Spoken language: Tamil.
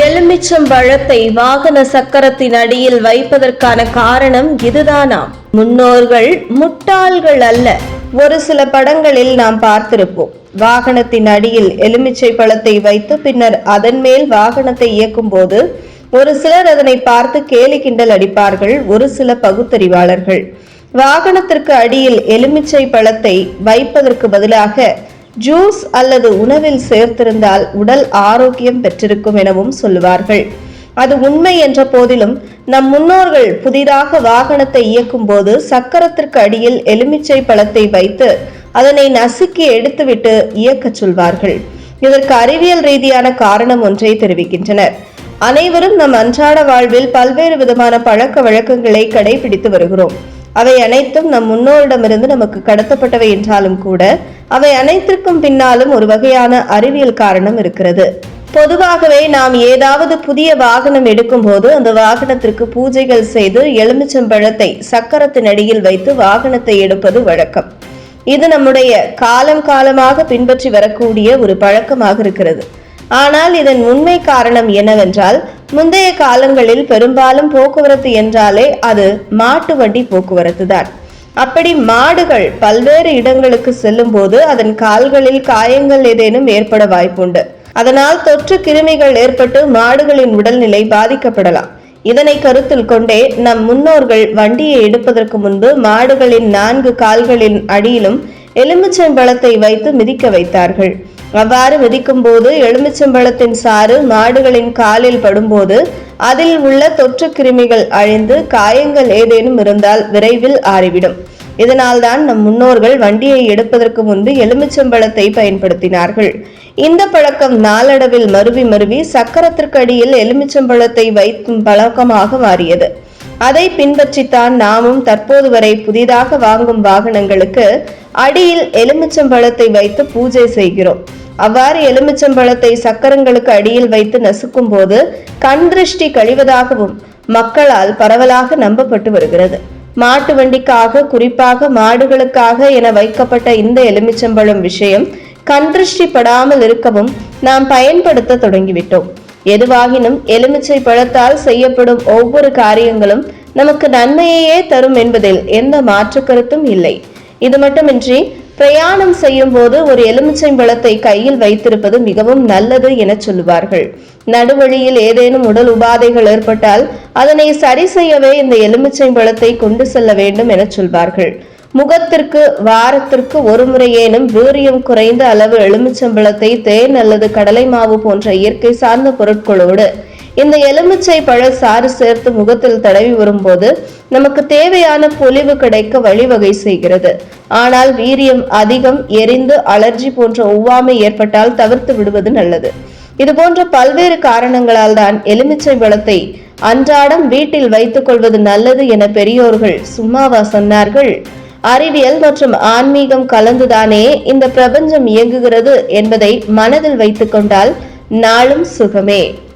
எலுமிச்சம் பழத்தை வாகன சக்கரத்தின் அடியில் வைப்பதற்கான காரணம் இதுதானாம். முன்னோர்கள் முட்டாள்கள் அல்ல. ஒரு சில படங்களில் நாம் பார்த்திருப்போம். வாகனத்தின் அடியில் எலுமிச்சை பழத்தை வைத்து பின்னர் அதன் மேல் வாகனத்தை இயக்கும் போது ஒரு சிலர் அதனை பார்த்து கேலி கிண்டல் அடிப்பார்கள். ஒரு சில பகுத்தறிவாளர்கள். வாகனத்திற்கு அடியில் எலுமிச்சை பழத்தை வைப்பதற்கு பதிலாக ஜூஸ் அல்லது உணவில் சேர்த்திருந்தால் உடல் ஆரோக்கியம் பெற்றிருக்கும் எனவும் சொல்லுவார்கள். அது உண்மை என்ற போதிலும் நம் முன்னோர்கள் புதிதாக வாகனத்தை இயக்கும் போது சக்கரத்திற்கு அடியில் எலுமிச்சை பழத்தை வைத்து அதனை நசுக்கி எடுத்துவிட்டு இயக்கச் சொல்வார்கள். இதற்கு அறிவியல் ரீதியான காரணம் ஒன்றை தெரிவிக்கின்றனர். அனைவரும் நம் அன்றாட வாழ்வில் பல்வேறு விதமான பழக்க வழக்கங்களை கடைபிடித்து வருகிறோம். அவை அனைத்தும் நம் முன்னோரிடமிருந்து நமக்கு கடத்தப்பட்டவை என்றாலும் கூட அவை அனைத்திற்கும் பின்னாலும் ஒரு வகையான அறிவியல் காரணம் இருக்கிறது. பொதுவாகவே நாம் ஏதாவது புதிய வாகனம் எடுக்கும்போது அந்த வாகனத்திற்கு பூஜைகள் செய்து எலுமிச்சம்பழத்தை சக்கரத்தின் அடியில் வைத்து வாகனத்தை எடுப்பது வழக்கம். இது நம்முடைய காலம் காலமாக பின்பற்றி வரக்கூடிய ஒரு பழக்கமாக இருக்கிறது. ஆனால் இதன் உண்மை காரணம் என்னவென்றால் முந்தைய காலங்களில் பெரும்பாலும் போக்குவரத்து என்றாலே அது மாட்டு வண்டி போக்குவரத்து தான் அப்படி மாடுகள் பல்வேறு இடங்களுக்கு செல்லும் போது அதன் கால்களில் காயங்கள் ஏதேனும் ஏற்பட வாய்ப்புண்டு. அதனால் தொற்று கிருமிகள் ஏற்பட்டு மாடுகளின் உடல்நிலை பாதிக்கப்படலாம். இதனை கருத்தில் கொண்டே நம் முன்னோர்கள் வண்டியை எடுப்பதற்கு முன்பு மாடுகளின் நான்கு கால்களின் அடியிலும் எலுமிச்சம்பழத்தை வைத்து மிதிக்க வைத்தார்கள். அவ்வாறு மிதிக்கும் போது எலுமிச்சம்பழத்தின் சாறு மாடுகளின் காலில் படும்போது அதில் உள்ள தொற்று கிருமிகள் அழிந்து காயங்கள் ஏதேனும் இருந்தால் விரைவில் ஆறிவிடும். இதனால்தான் நம் முன்னோர்கள் வண்டியை எடுப்பதற்கு முன்பு எலுமிச்சம்பழத்தை பயன்படுத்தினார்கள். இந்த பழக்கம் நாளடைவில் மருவி மருவி சக்கரத்திற்கு அடியில் எலுமிச்சம்பழத்தை வைக்கும் பழக்கமாக மாறியது. அதை பின்பற்றித்தான் நாமும் தற்போது வரை புதிதாக வாங்கும் வாகனங்களுக்கு அடியில் எலுமிச்சம்பழத்தை வைத்து பூஜை செய்கிறோம். அவ்வாறு எலுமிச்சம்பழத்தை சக்கரங்களுக்கு அடியில் வைத்து நசுக்கும் போது கண் திருஷ்டி கழிவதாகவும் மக்களால் பரவலாக நம்பப்பட்டு வருகிறது. மாட்டு வண்டிக்காக குறிப்பாக மாடுகளுக்காக என வைக்கப்பட்ட இந்த எலுமிச்சம்பழம் விஷயம் கண் திருஷ்டி படாமல் இருக்கவும் நாம் பயன்படுத்த தொடங்கிவிட்டோம். எதுவாகினும் எலுமிச்சை பழத்தால் செய்யப்படும் ஒவ்வொரு காரியங்களும் நமக்கு நன்மையையே தரும் என்பதில் எந்த மாற்று கருத்தும் இல்லை. இது மட்டுமின்றி பிரயாணம் செய்யும் போது ஒரு எலுமிச்சை பழத்தை கையில் வைத்திருப்பது மிகவும் நல்லது என சொல்லுவார்கள். நடுவழியில் ஏதேனும் உடல் உபாதைகள் ஏற்பட்டால் அதனை சரி செய்யவே இந்த எலுமிச்சை பழத்தை கொண்டு செல்ல வேண்டும் என சொல்வார்கள். முகத்திற்கு வாரத்திற்கு ஒரு முறையேனும் வீரியம் குறைந்த அளவு எலுமிச்சம்பழத்தை தேன் அல்லது கடலை மாவு போன்ற இயற்கை சார்ந்த பொருட்களோடு இந்த எலுமிச்சை பழ சாறு சேர்த்து முகத்தில் தடவி வரும்போது நமக்கு தேவையான பொலிவு கிடைக்க வழிவகை செய்கிறது. ஆனால் வீரியம் அதிகம் எரிந்து அலர்ஜி போன்ற ஒவ்வாமை ஏற்பட்டால் தவிர்த்து விடுவது நல்லது. இது போன்ற பல்வேறு காரணங்களால் தான் எலுமிச்சை பழத்தை அன்றாடம் வீட்டில் வைத்துக் கொள்வது நல்லது என பெரியோர்கள் சும்மாவா சொன்னார்கள்? அறிவியல் மற்றும் ஆன்மீகம் கலந்துதானே இந்த பிரபஞ்சம் இயங்குகிறது என்பதை மனதில் வைத்துக்கொண்டால் நாளும் சுகமே.